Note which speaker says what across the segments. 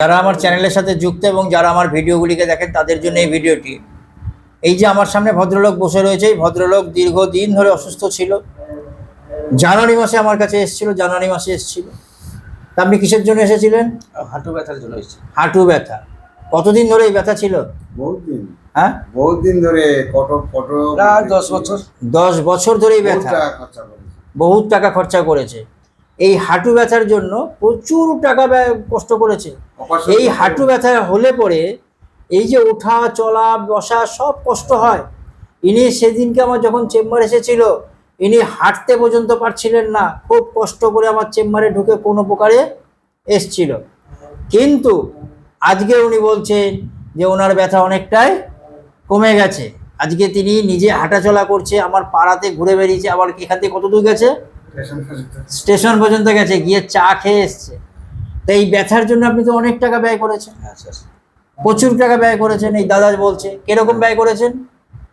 Speaker 1: যারা আমার চ্যানেলের সাথে যুক্ত এবং যারা আমার ভিডিওগুলিকে দেখেন তাদের জন্য এই ভিডিওটি। এই যে আমার সামনে ভদ্রলোক বসে রয়েছে এই ভদ্রলোক দীর্ঘদিন ধরে অসুস্থ ছিল। জানুয়ারি মাসে আমার কাছে এসেছিল জানুয়ারি মাসে এসেছিল। তা আপনি কিসের জন্য এসেছিলেন?
Speaker 2: হাঁটু ব্যথার জন্য এসেছি।
Speaker 1: হাঁটু ব্যথা। কতদিন ধরে এই ব্যথা ছিল?
Speaker 3: বহুদিন
Speaker 1: হ্যাঁ?
Speaker 3: বহুত দিন ধরে কত
Speaker 2: দশ বছর।
Speaker 1: দশ বছর ধরে এই ব্যথা। বহুত টাকা খরচা করেছে। এই হাঁটু ব্যথার জন্য প্রচুর টাকা ব্যয় কষ্ট করেছে। এই হাঁটু ব্যথা হলে পরে এই যে ওঠা চলা বসা সব কষ্ট হয়। ইনি সেদিনকে আমার যখন চেম্বার এসেছিল ইনি হাঁটতে পর্যন্ত পারছিলেন না। খুব কষ্ট করে আমার চেম্বারে ঢুকে কোনো প্রকারে এসছিল। কিন্তু আজকে উনি বলছেন যে ওনার ব্যথা অনেকটাই কমে গেছে। আজকে তিনি নিজে হাঁটাচলা করছে আমার পাড়াতে ঘুরে বেরিয়েছে আবার এখান থেকে কত দূর গেছে?
Speaker 3: স্টেশন পর্যন্ত।
Speaker 1: গেছে। গিয়ে চা খেয়ে এসছে। তো এই ব্যথার জন্য আপনি তো অনেক টাকা ব্যয় করেছেন।
Speaker 2: আচ্ছা আচ্ছা।
Speaker 1: প্রচুর টাকা ব্যয় করেছেন এই দাদা বলছে। কীরকম ব্যয় করেছেন?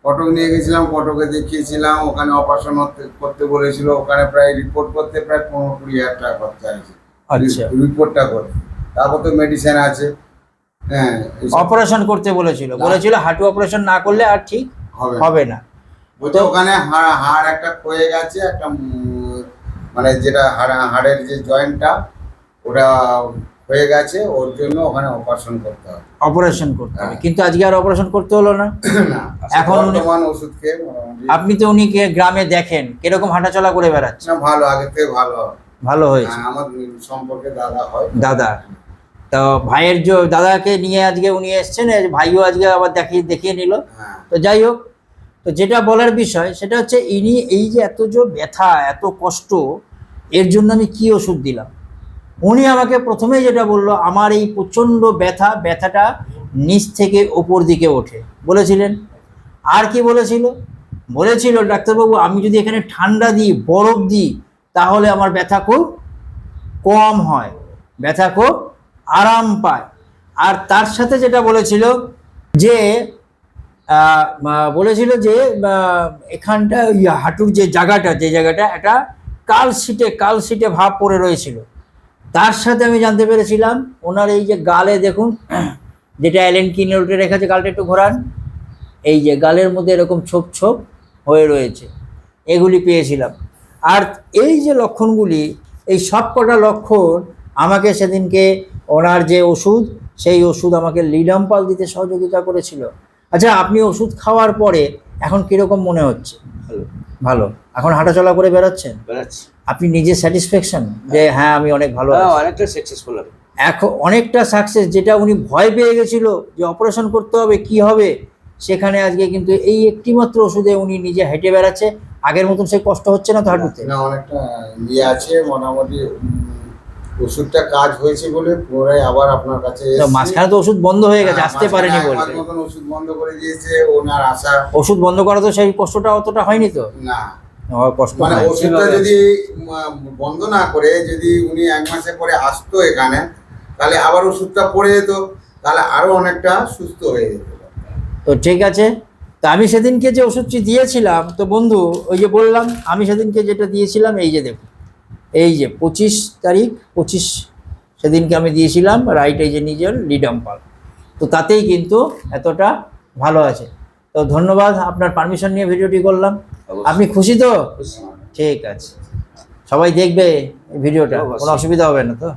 Speaker 3: কটক নিয়ে গেছিলাম কটকে দেখিয়েছিলাম ওখানে অপারেশন করতে বলেছিল ওখানে প্রায় রিপোর্ট করতে প্রায় পনেরো কুড়ি হাজার টাকা খরচা হয়েছে।
Speaker 1: আচ্ছা।
Speaker 3: রিপোর্টটা করে। তারপর তো মেডিসিন আছে। হ্যাঁ
Speaker 1: অপারেশন করতে বলেছিল। বলেছিল হাঁটু অপারেশন না করলে আর ঠিক
Speaker 3: হবে না।
Speaker 1: হবে না।
Speaker 3: বলছে ওখানে হাড় হাড় একটা ক্ষয়ে গেছে একটা মানে যেটা হাড় হাড়ের যে জয়েন্টটা ওটা হয়ে গেছে ওর জন্য ওখানে অপারেশন করতে হবে।
Speaker 1: অপারেশন করতে হবে।
Speaker 3: হ্যাঁ।
Speaker 1: কিন্তু আজকে আর অপারেশন করতে হলো না? এখন
Speaker 3: বর্তমান ওষুধ খেয়ে
Speaker 1: আপনি তো উনিকে গ্রামে দেখেন কীরকম হাঁটাচলা করে বেড়াচ্ছে?
Speaker 3: না ভালো আগে থেকে ভালো।
Speaker 1: ভালো হয়েছে?
Speaker 3: হ্যাঁ, আমার সম্পর্কে দাদা হয়।
Speaker 1: দাদা? তো ভাইয়ের যে দাদাকে নিয়ে আজকে উনি এসছেন ভাইও আজকে আবার দেখিয়ে দেখিয়ে নিল।
Speaker 3: হ্যাঁ।
Speaker 1: তো যাই হোক তো যেটা বলার বিষয়, সেটা হচ্ছে ইনি এই যে এত যে ব্যথা, এত কষ্ট, এর জন্য আমি কি ওষুধ দিলাম? উনি আমাকে প্রথমে যেটা বলল, আমার এই প্রচণ্ড ব্যথা, ব্যথাটা নিচ থেকে ওপর দিকে ওঠে। বলেছিলেন। আর কি বলেছিল? বলেছিল, ডাক্তারবাবু, আমি যদি এখানে ঠান্ডা দিই, বরফ দিই, তাহলে আমার ব্যথা খুব কম হয়, ব্যথা খুব আরাম পায়। আর তার সাথে যেটা বলেছিল যে বলেছিল যে এখানটা হাঁটুর যে জায়গাটা যে জায়গাটা, একটা কাল সিটে কাল সিটে ভাব পড়ে রয়েছিল। তার সাথে আমি জানতে পেরেছিলাম, ওনার এই যে গালে দেখুন, যেটা অ্যালেন কিনে উল্টে রেখেছে, গালটা একটু ঘোরান। এই যে গালের মধ্যে এরকম ছোপ ছোপ হয়ে রয়েছে। এগুলি পেয়েছিলাম। আর এই যে লক্ষণগুলি, এই সব কটা লক্ষণ আমাকে সেদিনকে ওনার যে ওষুধ, সেই ওষুধ আমাকে লিডাম্পাল দিতে সহযোগিতা করেছিল। আচ্ছা আপনি ওষুধ খাওয়ার পরে এখন কীরকম মনে হচ্ছে?
Speaker 2: ভালো।
Speaker 1: ভালো। এখন হাঁটাচলা করে বেরোচ্ছেন
Speaker 2: বেড়াচ্ছি।
Speaker 1: আপনি নিজে স্যাটিসফ্যাকশন যে হ্যাঁ আমি অনেক ভালো
Speaker 2: হ্যাঁ। অনেকটা সাকসেসফুল হবে
Speaker 1: এখন অনেকটা সাকসেস যেটা উনি ভয় পেয়ে গেছিল যে অপারেশন করতে হবে কি হবে? সেখানে আজকে কিন্তু এই একটি মাত্র ওষুধে উনি নিজে হেঁটে বেড়াচ্ছে। আগের মতন সে কষ্ট হচ্ছে না তো হাঁটুতে?
Speaker 3: না অনেকটা ইয়ে আছে মোটামুটি ওষুধটা কাজ হয়েছে বলে পুনরায় আবার আপনার কাছে।
Speaker 1: মাঝখানে তো ওষুধ বন্ধ হয়ে গেছে
Speaker 3: হ্যাঁ,
Speaker 1: আসতে পারেনি বলতে
Speaker 3: মতন ওষুধ বন্ধ করে দিয়েছে ওনার আশা।
Speaker 1: ওষুধ বন্ধ করা তো সেই কষ্টটা অতটা হয়নি তো?
Speaker 3: না।
Speaker 1: কষ্ট
Speaker 3: মানে ওষুধটা যদি বন্ধ না করে যদি উনি এক মাসে পরে আসতো এখানে তাহলে আবার ওষুধটা পড়ে যেত তাহলে আরও অনেকটা সুস্থ হয়ে যেত।
Speaker 1: তো ঠিক আছে তা আমি সেদিনকে যে ওষুধটি দিয়েছিলাম তো বন্ধু ওই যে বললাম আমি সেদিনকে যেটা দিয়েছিলাম এই যে দেখুন। এই যে পঁচিশ তারিখ পঁচিশ সেদিনকে আমি দিয়েছিলাম রাইট এই যে নিজের লিডাম্পাল তো তাতেই কিন্তু এতটা ভালো আছে। তো ধন্যবাদ আপনার পারমিশন নিয়ে ভিডিওটি করলাম। আপনি খুশি তো? ঠিক আছে। সবাই দেখবে ভিডিওটা কোনো অসুবিধা হবে না তো?